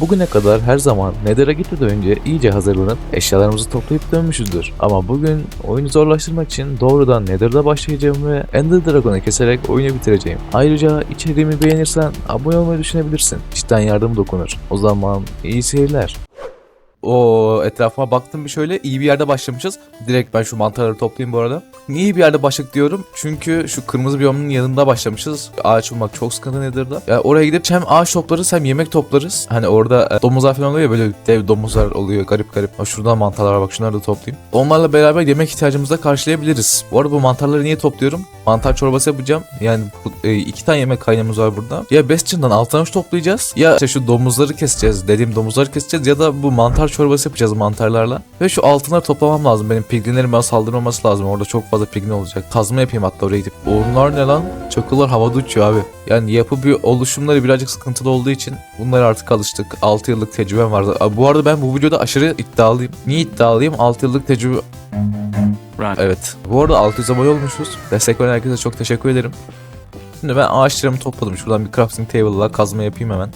Bugüne kadar her zaman Nether'a gitmeden önce iyice hazırlanıp eşyalarımızı toplayıp dönmüşüzdür. Ama bugün oyunu zorlaştırmak için doğrudan Nether'da başlayacağım ve Ender Dragon'u keserek oyunu bitireceğim. Ayrıca içeriğimi beğenirsen abone olmayı düşünebilirsin. Cidden yardım dokunur. O zaman iyi seyirler. O etrafıma baktım bir şöyle iyi bir yerde başlamışız. Direkt ben şu mantarları toplayayım bu arada. Niye iyi bir yerde başladık diyorum? Çünkü şu kırmızı biyomun yanında başlamışız. Ağaç bulmak çok sıkıntı nedir da. Ya oraya gidip hem ağaç toplarız hem yemek toplarız. Hani orada e, domuzlar falan oluyor ya böyle dev domuzlar oluyor garip garip. Ha, şuradan mantarlar bak şunları da toplayayım. Onlarla beraber yemek ihtiyacımızı da karşılayabiliriz. Bu arada bu mantarları niye topluyorum? Mantar çorbası yapacağım. Yani e, iki tane yemek kaynağımız var burada. Ya Bastion'dan uç toplayacağız. Ya işte şu domuzları keseceğiz. Dediğim domuzları keseceğiz. Ya da bu mantar çorbası yapacağız mantarlarla. Ve şu altınları toplamam lazım. Benim piglinlerin bana saldırmaması lazım. Orada çok fazla piglin olacak. Kazma yapayım hatta oraya gidip. Onlar ne lan? Çakıllar havada uçuyor abi. Yani yapı bir oluşumları birazcık sıkıntılı olduğu için bunlara artık alıştık. 6 yıllık tecrübem vardı. Abi Bu arada ben bu videoda aşırı iddialıyım. Niye iddialıyım? 6 yıllık tecrübe. Evet. Bu arada 600 abone olmuşuz. Destek veren herkese çok teşekkür ederim. Şimdi ben ağaçlarımı topladım. Şuradan bir crafting table'la kazma yapayım hemen.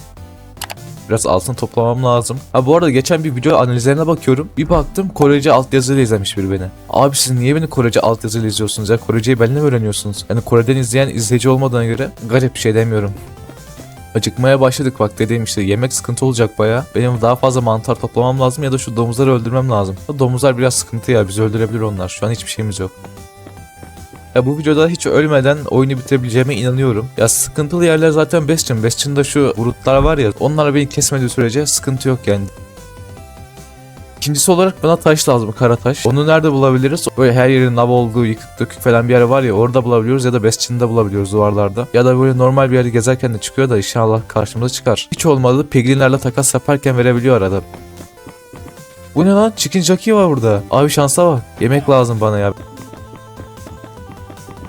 Biraz altın toplamam lazım. Ha bu arada geçen bir video analizlerine bakıyorum. Bir baktım Korece altyazıyla izlemiş biri beni. Abi siz niye beni Korece altyazıyla izliyorsunuz ya? Koreceyi benimle mi öğreniyorsunuz? Yani Kore'den izleyen izleyici olmadığına göre garip bir şey demiyorum. Acıkmaya başladık bak dediğim işte yemek sıkıntı olacak baya. Benim daha fazla mantar toplamam lazım ya da şu domuzları öldürmem lazım. Domuzlar biraz sıkıntı ya bizi öldürebilir onlar. Şu an hiçbir şeyimiz yok. Ya bu videoda hiç ölmeden oyunu bitirebileceğime inanıyorum. Ya sıkıntılı yerler zaten Bastion. Bastion'da şu vurutlar var ya onlar beni kesmediği sürece sıkıntı yok yani. İkincisi olarak bana taş lazım, kara taş. Onu nerede bulabiliriz? Böyle her yerin lav olduğu, yıkık dökük falan bir yer var ya orada bulabiliyoruz ya da Bastion'da bulabiliyoruz duvarlarda. Ya da böyle normal bir yerde gezerken de çıkıyor da inşallah karşımıza çıkar. Hiç olmadı piglinlerle takas yaparken verebiliyor arada. Bu ne lan? Chicken jockey var burada. Abi şansa bak. Yemek lazım bana ya.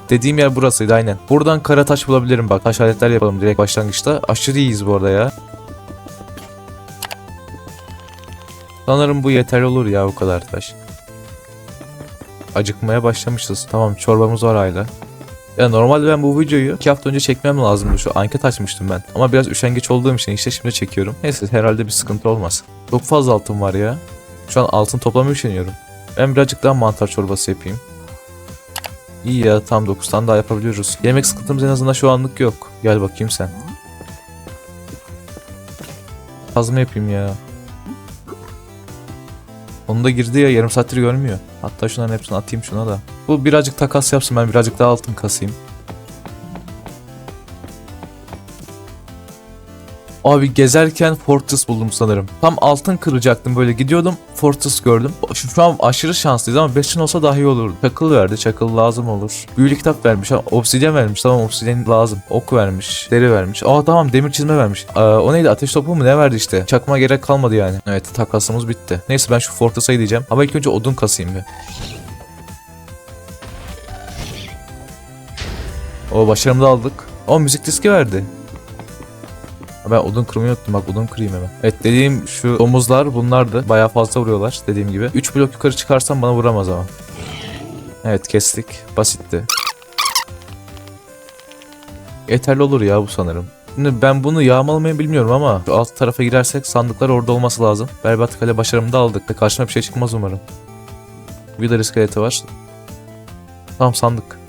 Dediğim yer burasıydı aynen. Buradan kara taş bulabilirim bak. Taş aletler yapalım direkt başlangıçta. Aşırı iyiyiz bu arada ya. Sanırım bu yeterli olur ya bu kadar taş. Acıkmaya başlamışız. Tamam çorbamız var hala. Ya normalde ben bu videoyu 2 hafta önce çekmem lazımdı. Şu anket açmıştım ben. Ama biraz üşengeç olduğum için işte şimdi çekiyorum. Neyse herhalde bir sıkıntı olmaz. Çok fazla altın var ya. Şu an altın toplamaya üşeniyorum. Ben birazcık daha mantar çorbası yapayım. İyi ya tam 9 tane daha yapabiliyoruz. Yemek sıkıntımız en azından şu anlık yok. Gel bakayım sen. Kazma yapayım ya. Onu da girdi ya yarım saattir görmüyor. Hatta şunların hepsini atayım şuna da. Bu birazcık takas yapsın ben birazcık daha altın kasayım. Abi gezerken Fortress buldum sanırım. Tam altın kıracaktım böyle gidiyordum Fortress gördüm. Şu, şu an aşırı şanslıyız ama Bastion olsa daha iyi olurdu. Çakıl verdi çakıl lazım olur. Büyülü kitap vermiş obsidyen vermiş tamam obsidyen lazım. Ok vermiş deri vermiş. Aa tamam demir çizme vermiş. Aa, o neydi ateş topu mu ne verdi işte. Çakma gerek kalmadı yani. Evet takasımız bitti. Neyse ben şu Fortress'a gideceğim. Ama ilk önce odun kasayım bir. O başarımı da aldık. O müzik diski verdi. Ben odun kırmayı unuttum bak odun kırayım hemen. Evet dediğim şu domuzlar bunlardı. Bayağı fazla vuruyorlar dediğim gibi. 3 blok yukarı çıkarsam bana vuramaz ama. Evet kestik. Basitti. Yeterli olur ya bu sanırım. Şimdi ben bunu yağmalamayı bilmiyorum ama şu alt tarafa girersek sandıklar orada olması lazım. Berbat kale başarımı da aldık. Karşıma bir şey çıkmaz umarım. Wither iskeleti var. Tamam sandık.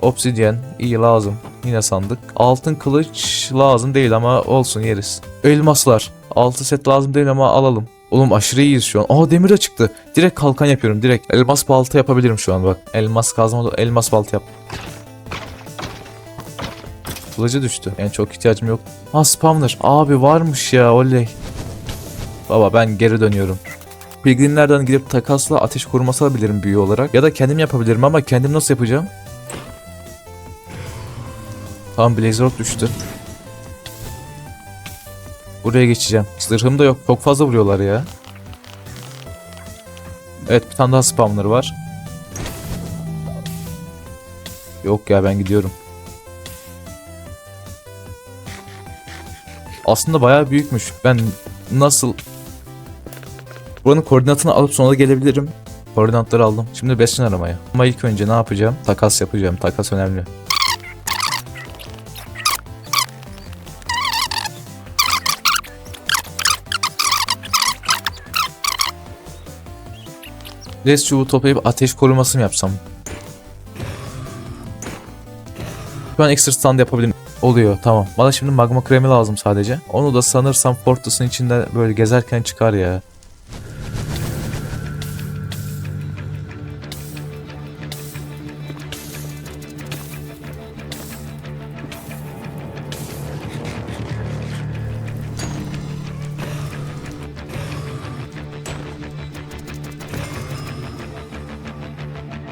Obsidyen iyi lazım. Yine sandık. Altın kılıç lazım değil ama olsun yeriz. Elmaslar. Altı set lazım değil ama alalım. Oğlum aşırı iyiyiz şu an. Aa demir de çıktı. Direkt kalkan yapıyorum direkt. Elmas balta yapabilirim şu an bak. Elmas kazma elmas balta yap. Kılıcı düştü. Yani çok ihtiyacım yok. Ha spawner. Abi varmış ya oley. Baba ben geri dönüyorum. Pilgrimlerden gidip takasla ateş koruması alabilirim büyü olarak. Ya da kendim yapabilirim ama kendim nasıl yapacağım? Tamam Blaze Rock düştü. Buraya geçeceğim. Zırhım da yok. Çok fazla vuruyorlar ya. Evet bir tane daha spawner var. Yok ya ben gidiyorum. Aslında bayağı büyükmüş. Ben nasıl... Buranın koordinatını alıp sonra gelebilirim. Koordinatları aldım. Şimdi besin aramaya. Ama ilk önce ne yapacağım? Takas yapacağım. Takas önemli. Res çubuğu toplayıp ateş koruması mı yapsam? Şu an extra stand yapabilirim. Oluyor tamam. Bana şimdi magma kremi lazım sadece. Onu da sanırsam Fortress'ın içinde böyle gezerken çıkar ya.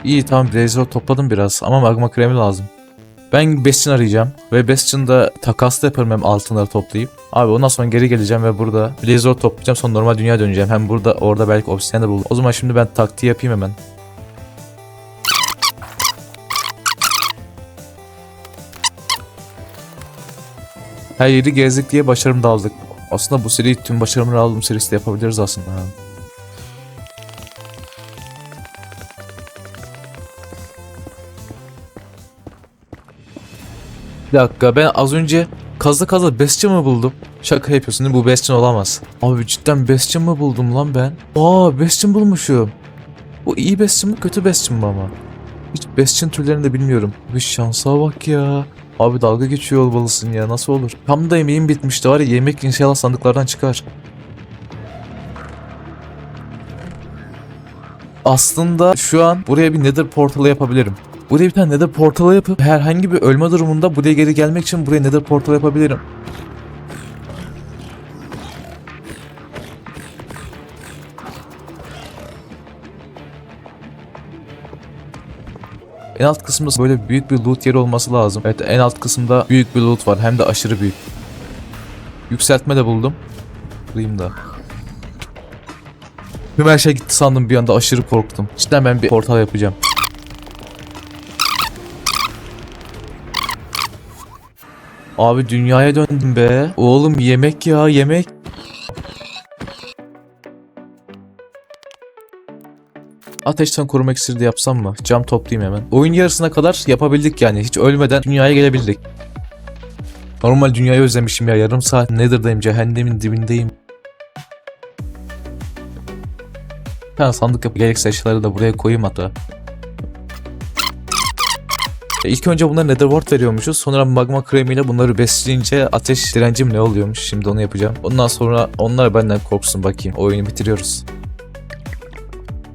İyi tamam Blazer topladım biraz ama magma kremi lazım. Ben Bastion arayacağım ve Bastion'da takaslı yaparım hem altınları toplayıp. Abi ondan sonra geri geleceğim ve burada Blazer toplayacağım sonra normal dünya döneceğim. Hem burada orada belki obsidian de. O zaman şimdi ben taktiği yapayım hemen. Her yeri gezdik diye başarım da. Aslında bu seri tüm başarımları aldığım serisi de yapabiliriz aslında. Bir dakika ben az önce kazı kazı Bastion mı buldum? Şaka yapıyorsun değil mi? Bu Bastion olamaz. Abi cidden Bastion mı buldum lan ben? Aa Bastion bulmuşum. Bu iyi Bastion mı kötü Bastion mı ama? Hiç Bastion türlerini de bilmiyorum. Bir şansa bak ya. Abi dalga geçiyor olmalısın ya nasıl olur? Tam da yemeğim bitmişti var ya yemek inşallah sandıklardan çıkar. Aslında şu an buraya bir nether portalı yapabilirim. Buraya bir tane nether portalı yapıp herhangi bir ölme durumunda buraya geri gelmek için buraya nether portalı yapabilirim. En alt kısımda böyle büyük bir loot yeri olması lazım. Evet en alt kısımda büyük bir loot var hem de aşırı büyük. Yükseltme de buldum. Kırayım da. Tüm her şey gitti sandım bir anda aşırı korktum. Cidden ben bir portal yapacağım. Abi dünyaya döndüm be. Oğlum yemek ya yemek. Ateşten korumak iksiri de yapsam mı? Cam toplayayım hemen. Oyun yarısına kadar yapabildik yani. Hiç ölmeden dünyaya gelebildik. Normal dünyayı özlemişim ya. Yarım saat Nether'dayım. Cehennemin dibindeyim. Tane sandık yapıp gerekse eşyaları da buraya koyayım hatta. İlk önce bunlara netherwort veriyormuşuz. Sonra magma kremiyle bunları besleyince ateş direncim ne oluyormuş. Şimdi onu yapacağım. Ondan sonra onlar benden korksun bakayım. Oyunu bitiriyoruz.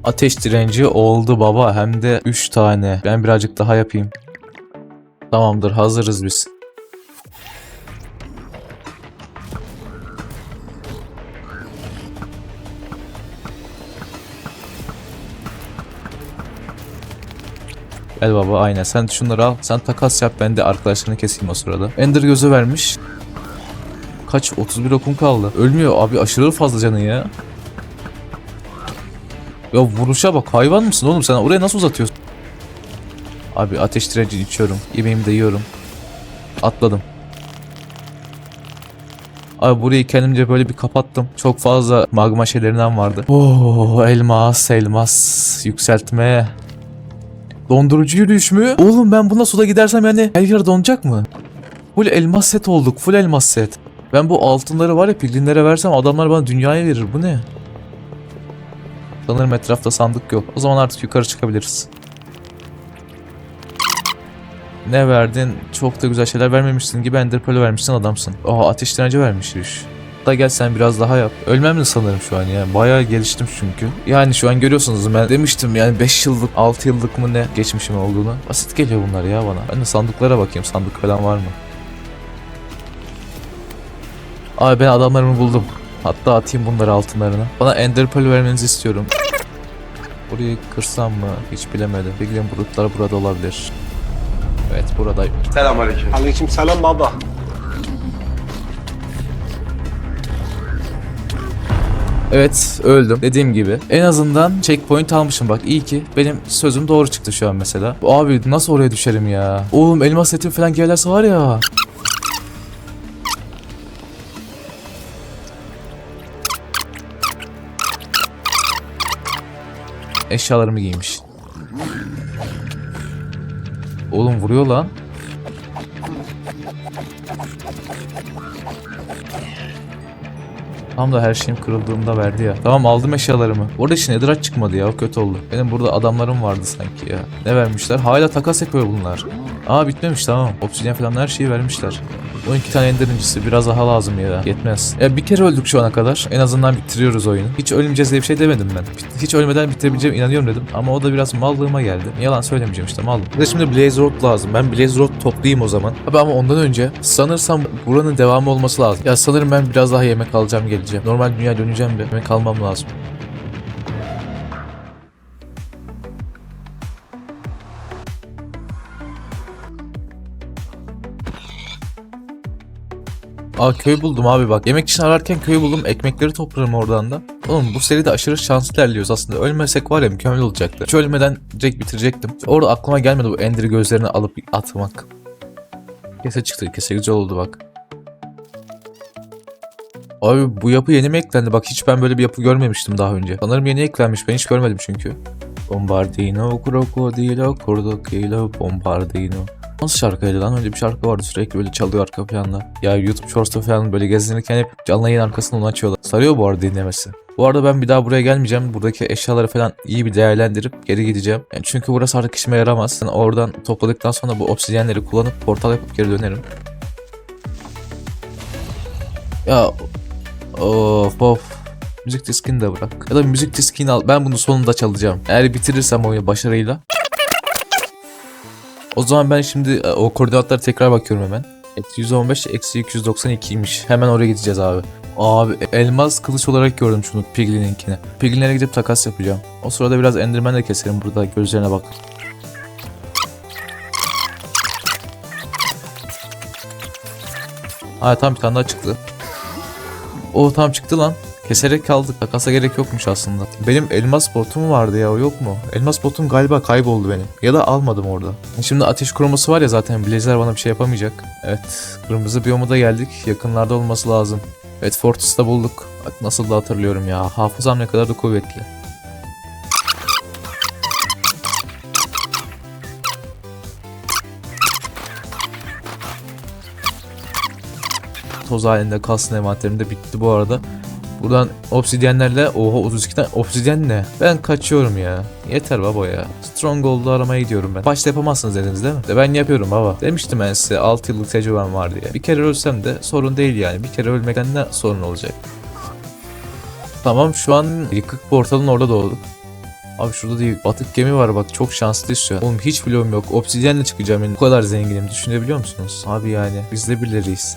Ateş direnci oldu baba. Hem de 3 tane. Ben birazcık daha yapayım. Tamamdır hazırız biz. Gel baba aynen sen şunları al. Sen takas yap ben de arkadaşlarını keseyim o sırada. Ender gözü vermiş. Kaç? 31 okum kaldı. Ölmüyor abi aşırı fazla canı ya. Ya vuruşa bak hayvan mısın oğlum sen oraya nasıl uzatıyorsun? Abi ateş direnci içiyorum. Yemeğimi de yiyorum. Atladım. Abi burayı kendimce böyle bir kapattım. Çok fazla magma şeylerinden vardı. Oo elmas elmas yükseltme. Dondurucu yürüyüş mü? Oğlum ben buna suda gidersem yani her yer donacak mı? Full elmas set olduk. Full elmas set. Ben bu altınları var ya piglinlere versem adamlar bana dünyaya verir. Bu ne? Sanırım etrafta sandık yok. O zaman artık yukarı çıkabiliriz. Ne verdin? Çok da güzel şeyler vermemişsin gibi Ender Pearl vermişsin adamsın. Aa ateş direnci vermişmiş. Da gel sen biraz daha yap. Ölmem de sanırım şu an ya. Bayağı geliştim çünkü. Yani şu an görüyorsunuz ben demiştim yani 5 yıllık 6 yıllık mı ne geçmişim olduğunu. Basit geliyor bunlar ya bana. Ben de sandıklara bakayım sandık falan var mı? Abi ben adamlarımı buldum. Hatta atayım bunları altınlarına. Bana Ender Pearl vermenizi istiyorum. Burayı kırsam mı? Hiç bilemedim. Bildiğim bulutlar burada olabilir. Evet buradayım. Selamünaleyküm. Aleyküm selam baba. Evet öldüm dediğim gibi. En azından checkpoint almışım bak iyi ki. Benim sözüm doğru çıktı şu an mesela. Abi nasıl oraya düşerim ya? Oğlum elmas setim falan gelirse var ya. Eşyalarımı giymiş. Oğlum vuruyor lan. Tam da her şeyim kırıldığında verdi ya. Tamam aldım eşyalarımı. Orada hiç netherite çıkmadı ya o kötü oldu. Benim burada adamlarım vardı sanki ya. Ne vermişler? Hala takas yapıyor bunlar. Aa bitmemiş tamam. Obsidian falan her şeyi vermişler. 12 tane ender incisi biraz daha lazım ya. Yetmez. Ya bir kere öldük şu ana kadar. En azından bitiriyoruz oyunu. Hiç ölmeyeceğiz diye bir şey demedim ben. Hiç ölmeden bitirebileceğime inanıyorum dedim. Ama o da biraz mallığıma geldi. Yalan söylemeyeceğim işte mallım. Bir de şimdi Blaze Rod lazım. Ben Blaze Rod toplayayım o zaman. Abi ama ondan önce sanırsam buranın devamı olması lazım. Ya sanırım ben biraz daha yemek alacağım geleceğim. Normal dünya döneceğim bir. Yemek almam lazım. Aa köy buldum abi bak. Yemek için ararken köy buldum. Ekmekleri toplarım oradan da. Oğlum bu seride aşırı şanslı ilerliyoruz aslında. Ölmesek var ya mükemmel olacaktı. Hiç ölmeden direkt bitirecektim. Orada aklıma gelmedi bu Ender gözlerini alıp atmak. Kese çıktı. Kese güzel oldu bak. Abi bu yapı yeni mi eklendi? Bak hiç ben böyle bir yapı görmemiştim daha önce. Sanırım yeni eklenmiş. Ben hiç görmedim çünkü. Bombardino, crocodilo, cordocilo, bombardino. Nasıl şarkıydı lan? Öyle bir şarkı vardı sürekli böyle çalıyor arka planda. Ya YouTube Shorts'ta falan böyle gezinirken hep canlı yayın arkasında onu açıyorlar. Sarıyor bu arada dinlemesi. Bu arada ben bir daha buraya gelmeyeceğim. Buradaki eşyaları falan iyi bir değerlendirip geri gideceğim. Yani çünkü burası artık işime yaramaz. Yani oradan topladıktan sonra bu obsidyenleri kullanıp portal yapıp geri dönerim. Ya of of. Müzik diskini de bırak. Ya da müzik diskini al. Ben bunu sonunda çalacağım. Eğer bitirirsem oyunu başarıyla. O zaman ben şimdi e, o koordinatlara tekrar bakıyorum hemen. Eksi 115 eksi 292'ymiş. Hemen oraya gideceğiz abi. Abi elmas kılıç olarak gördüm şunu Piglin'inkini. Piglin'lere gidip takas yapacağım. O sırada biraz Enderman de keserim burada gözlerine bak. Ha tam bir tane daha çıktı. O tam çıktı lan. Keserek kaldık. Takasa gerek yokmuş aslında. Benim elmas botum vardı ya o yok mu? Elmas botum galiba kayboldu benim. Ya da almadım orada. Şimdi ateş kuruması var ya zaten Blazer bana bir şey yapamayacak. Evet. Kırmızı biyoma da geldik. Yakınlarda olması lazım. Evet Fortress'ta bulduk. Bak nasıl da hatırlıyorum ya. Hafızam ne kadar da kuvvetli. Toz halinde kalsın envanterim de bitti bu arada. Buradan obsidyenlerle oha 32 tane obsidyen ne? Ben kaçıyorum ya. Yeter baba ya. Stronghold'u aramaya gidiyorum ben. Başta yapamazsınız dediniz değil mi? De ben yapıyorum baba. Demiştim ben size 6 yıllık tecrübem var diye. Bir kere ölsem de sorun değil yani. Bir kere ölmekten ne sorun olacak? Tamam şu an yıkık portalın orada doğduk. Abi şurada da bir batık gemi var bak çok şanslıyız şu an. Oğlum hiç bloğum yok. Obsidyenle çıkacağım yani. Bu kadar zenginim düşünebiliyor musunuz? Abi yani biz de biliriz.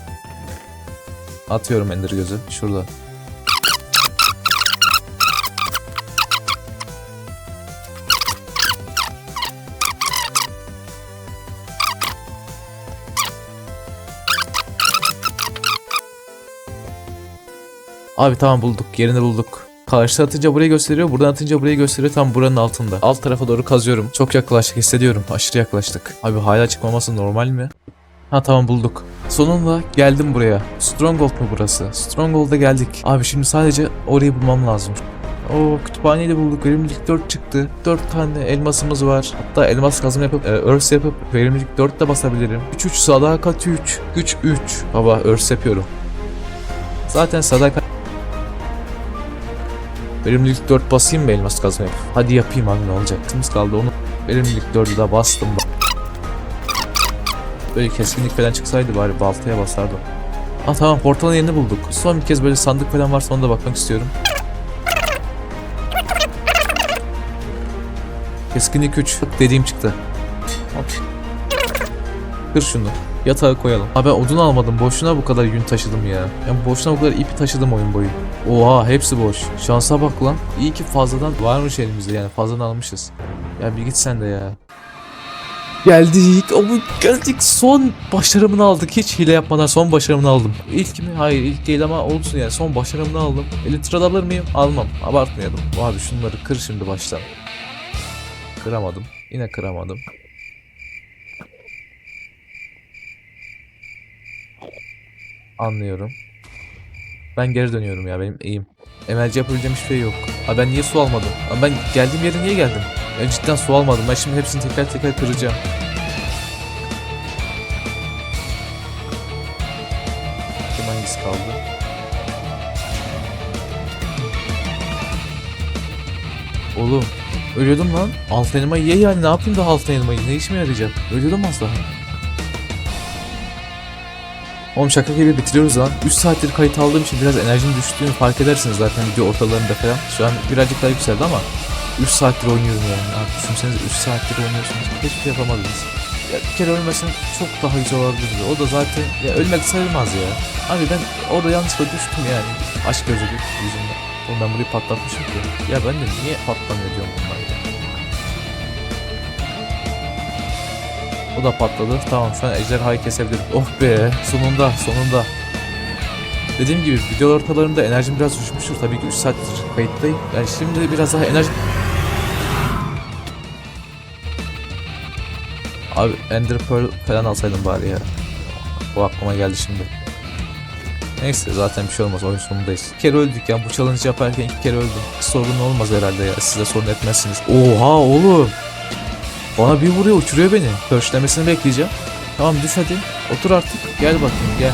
Atıyorum Ender gözü. Şurada. Abi tamam bulduk. Yerini bulduk. Karşı atınca burayı gösteriyor. Buradan atınca burayı gösteriyor. Tam buranın altında. Alt tarafa doğru kazıyorum. Çok yaklaştık hissediyorum. Aşırı yaklaştık. Abi hala çıkmaması normal mi? Ha tamam bulduk. Sonunda geldim buraya. Stronghold mu burası? Stronghold'a geldik. Abi şimdi sadece orayı bulmam lazım. O kütüphaneyi de bulduk. Verimlilik 4 çıktı. 4 tane elmasımız var. Hatta elmas kazma yapıp, e, örs yapıp verimlilik 4 de basabilirim. 3 3 sadakat 3. Güç 3. Baba örs yapıyorum. Zaten sadakat Verimlilik 4 basayım mı elmas kazma yapıp? Hadi yapayım abi ne olacak? Tımız kaldı onu. Verimlilik 4'ü de bastım. Böyle keskinlik falan çıksaydı bari baltaya basardım. Ah tamam portalın yerini bulduk. Son bir kez böyle sandık falan varsa ona da bakmak istiyorum. Keskinlik 3 dediğim çıktı. Hop. Kır şunu. Yatağa koyalım. Ha ben odun almadım. Boşuna bu kadar yün taşıdım ya. Yani boşuna bu kadar ipi taşıdım oyun boyu. Oha hepsi boş. Şansa bak lan. İyi ki fazladan varmış elimizde yani fazladan almışız. Ya bir git sen de ya. Geldik. Ama geldik. Son başarımını aldık. Hiç hile yapmadan son başarımını aldım. İlk mi? Hayır ilk değil ama olsun yani. Son başarımını aldım. Elytra alır mıyım? Almam. Abartmayalım. Abi şunları kır şimdi baştan. Kıramadım. Yine kıramadım. Anlıyorum. Ben geri dönüyorum ya benim iyiyim. Emelci yapabileceğim hiçbir şey yok. Ha ben niye su almadım? Ha ben geldiğim yere niye geldim? Ya cidden su almadım. Ben şimdi hepsini teker teker kıracağım. Kim hangisi kaldı? Oğlum ölüyordum lan. Alfenima ye yani ne yapayım da Alfenima'yı ne işime yarayacak? Ölüyordum az daha. Oğlum şaka gibi bitiriyoruz lan. 3 saattir kayıt aldığım için biraz enerjim düştüğünü fark edersiniz zaten video ortalarında falan. Şu an birazcık daha yükseldi ama 3 saattir oynuyorum yani. Abi düşünsenize 3 saattir oynuyorsunuz. Hiçbir şey yapamadınız. Ya bir kere ölmesen çok daha güzel olabilirdi. O da zaten ya ölmek sayılmaz ya. Abi ben orada yanlışlıkla düştüm yani. Aşk gözlülük yüzünden. Oğlum ben burayı patlatmışım ki. Ya ben de niye patlamıyor diyorum O da patladı. Tamam şu an ejderhayı kesebilirim. Oh be sonunda sonunda. Dediğim gibi video ortalarında enerjim biraz düşmüştür. Tabii ki 3 saattir kayıttayım. Yani şimdi biraz daha enerji... Abi Ender Pearl falan alsaydım bari ya. O aklıma geldi şimdi. Neyse zaten bir şey olmaz oyun sonundayız. Bir kere öldük ya bu challenge yaparken iki kere öldüm. Sorun olmaz herhalde ya size sorun etmezsiniz. Oha oğlum. Bana bir vuruyor uçuruyor beni. Pörşlemesini bekleyeceğim. Tamam düş hadi. Otur artık. Gel bakayım gel.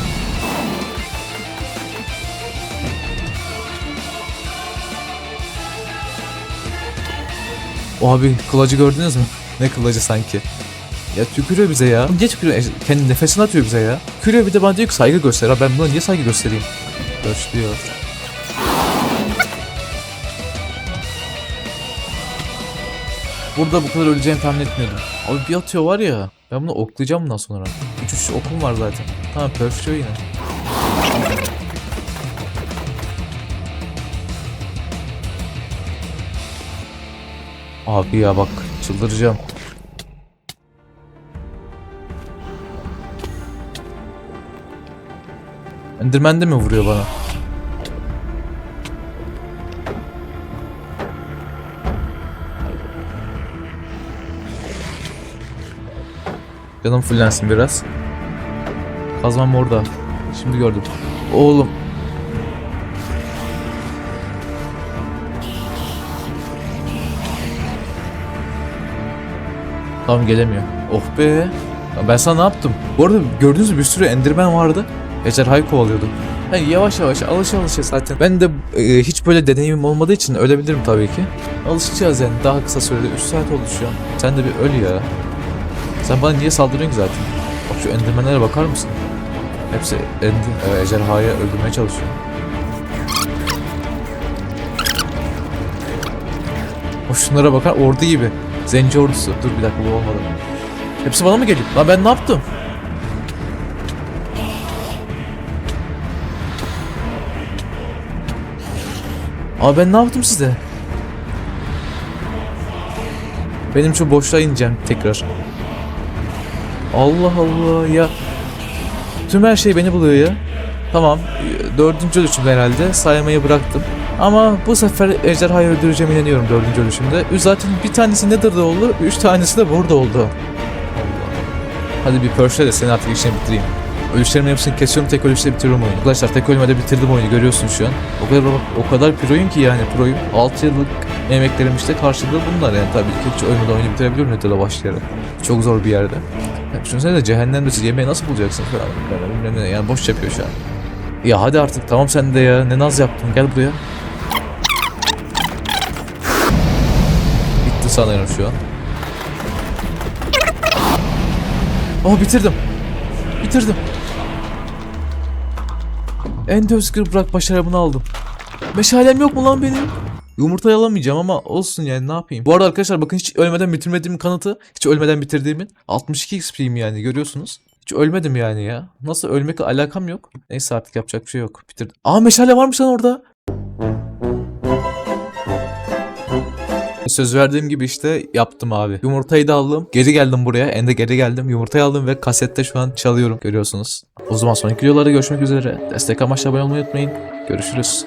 O abi kılacı gördünüz mü? Ne kılacı sanki. Ya tükürüyor bize ya. Niye tükürüyor? E, Kendi nefesini atıyor bize ya. Tükürüyor bir de bana diyor ki saygı göster. Ben buna niye saygı göstereyim? Gösteriyor. Burada bu kadar öleceğimi tahmin etmiyordum. Abi bir atıyor var ya. Ben bunu oklayacağım bundan sonra. 3-3 okum var zaten. Tamam perfect yine. Abi ya bak çıldıracağım. Enderman de mi vuruyor bana? Canım fullensin biraz. Kazmam orada. Şimdi gördüm. Oğlum. Tamam gelemiyor. Oh be. Ben sana ne yaptım? Bu arada gördüğünüz gibi bir sürü enderman vardı. Ejderhayı kovalıyordu. Yani yavaş yavaş alışa alışa zaten. Ben de e, hiç böyle deneyimim olmadığı için ölebilirim tabii ki. Alışacağız yani daha kısa sürede 3 saat oldu şu an. Sen de bir öl ya. Sen bana niye saldırıyorsun zaten? Bak şu endermenlere bakar mısın? Hepsi endi, e, ejderhayı öldürmeye çalışıyor. O şunlara bakar ordu gibi. Zenci ordusu. Dur bir dakika bu olmadı. Hepsi bana mı geliyor? Lan ben ne yaptım? Abi ben ne yaptım size? Benim şu boşluğa ineceğim tekrar. Allah Allah ya. Tüm her şey beni buluyor ya. Tamam. Dördüncü ölüşümde herhalde saymayı bıraktım. Ama bu sefer ejderhayı öldüreceğime inanıyorum dördüncü ölüşümde. Zaten bir tanesi Nether'da oldu, üç tanesi de burada oldu. Hadi bir Perş'le de seni artık işini bitireyim. Ölüşlerimin hepsini kesiyorum tek ölüşte bitiriyorum oyunu. Arkadaşlar tek ölmede bitirdim oyunu görüyorsun şu an. O kadar o kadar proyum ki yani proyum. 6 yıllık emeklerim işte karşılığı bunlar yani tabii ki hiç ölmeden oyunu bitirebiliyorum Nether'la başlayarak. Çok zor bir yerde. Ya düşünsene de cehennemde siz yemeği nasıl bulacaksınız falan. Bilmem yani boş yapıyor şu an. Ya hadi artık tamam sen de ya ne naz yaptın gel buraya. Bitti sanırım şu an. Oh bitirdim. Bitirdim. Endoscreen bırak başarımını aldım. Meşalem yok mu lan benim? Yumurtayı alamayacağım ama olsun yani ne yapayım. Bu arada arkadaşlar bakın hiç ölmeden bitirmediğimin kanıtı. Hiç ölmeden bitirdiğimin. 62 XP'yim yani görüyorsunuz. Hiç ölmedim yani ya. Nasıl ölmekle alakam yok. Neyse artık yapacak bir şey yok. Bitirdim. Aa meşale varmış lan orada. Söz verdiğim gibi işte yaptım abi. Yumurtayı da aldım. Geri geldim buraya. Ende geri geldim. Yumurtayı aldım ve kasette şu an çalıyorum. Görüyorsunuz. O zaman sonraki videolarda görüşmek üzere. Destek amaçlı abone olmayı unutmayın. Görüşürüz.